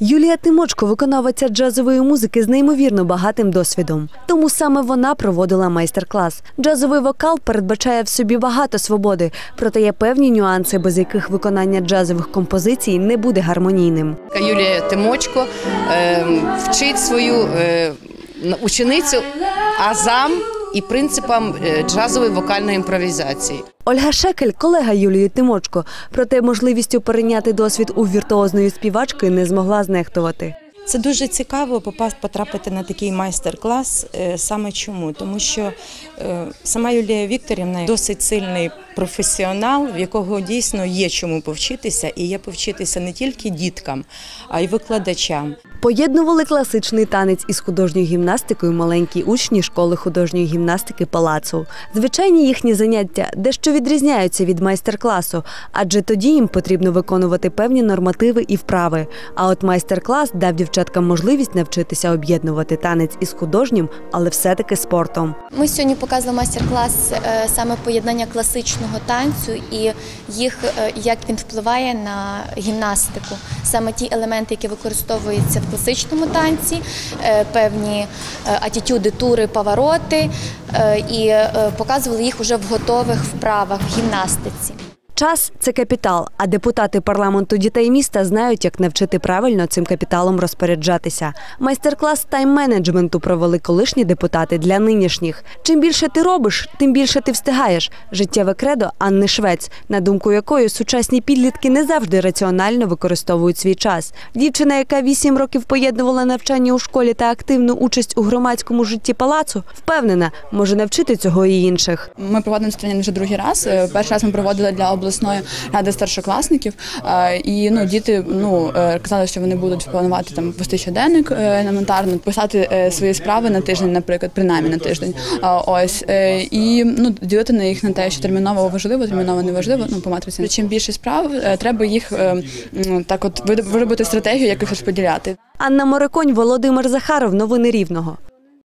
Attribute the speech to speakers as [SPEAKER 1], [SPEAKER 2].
[SPEAKER 1] Юлія Тимочко, виконавиця джазової музики з неймовірно багатим досвідом. Тому саме вона проводила майстер-клас. Джазовий вокал передбачає в собі багато свободи, проте є певні нюанси, без яких виконання джазових композицій не буде гармонійним.
[SPEAKER 2] Юлія Тимочко е, вчить свою е, ученицю азам і принципам е, джазової вокальної імпровізації.
[SPEAKER 1] Ольга Шекель, колега Юлії Тимочко, проте можливістю перейняти досвід у віртуозної співачки не змогла знехтувати.
[SPEAKER 3] Це дуже цікаво потрапити на такий майстер-клас. Е, Саме чому? Тому що е, сама Юлія Вікторівна досить сильний професіонал, в якого дійсно є чому повчитися, і є повчитися не тільки діткам, а й викладачам.
[SPEAKER 1] Поєднували класичний танець із художньою гімнастикою маленькі учні школи художньої гімнастики палацу. Звичайні їхні заняття дещо відрізняються від майстер-класу, адже тоді їм потрібно виконувати певні нормативи і вправи. А от майстер-клас дав дівчаткам можливість навчитися об'єднувати танець із художнім, але все-таки спортом.
[SPEAKER 4] Ми сьогодні показували майстер-клас е, саме поєднання класичного танцю і їх е, як він впливає на гімнастику. Саме ті елементи, які використовуються в класичному танці, е, певні е, атітюди, тури, повороти, і показували їх уже в готових вправах в гімнастиці.
[SPEAKER 1] Час це капітал, а депутати парламенту дітей міста знають, як навчити правильно цим капіталом розпоряджатися. Майстер-клас тайм-менеджменту провели колишні депутати для нинішніх. Чим більше ти робиш, тим більше ти встигаєш. Життєве кредо Анни Швець, на думку якої сучасні підлітки не завжди раціонально використовують свій час. Дівчина, яка вісім років поєднувала навчання у школі та активну участь у громадському житті палацу, впевнена, може навчити цього і інших.
[SPEAKER 5] Ми проводимо це вже другий раз. Е, Перший раз ми проводили для обласної ради старшокласників. Е, І ну діти ну е, казали, що вони будуть планувати там вести щоденник е, елементарно, писати свої справи на тиждень, наприклад, принаймні на тиждень. Ось і ну ділити на їх на те, що терміново важливо, терміново не важливо. Ну по матриці. Чим більше справ, треба їх так, от виробити стратегію, як їх розподіляти.
[SPEAKER 1] Анна Мориконь, Володимир Захаров. Новини Рівного.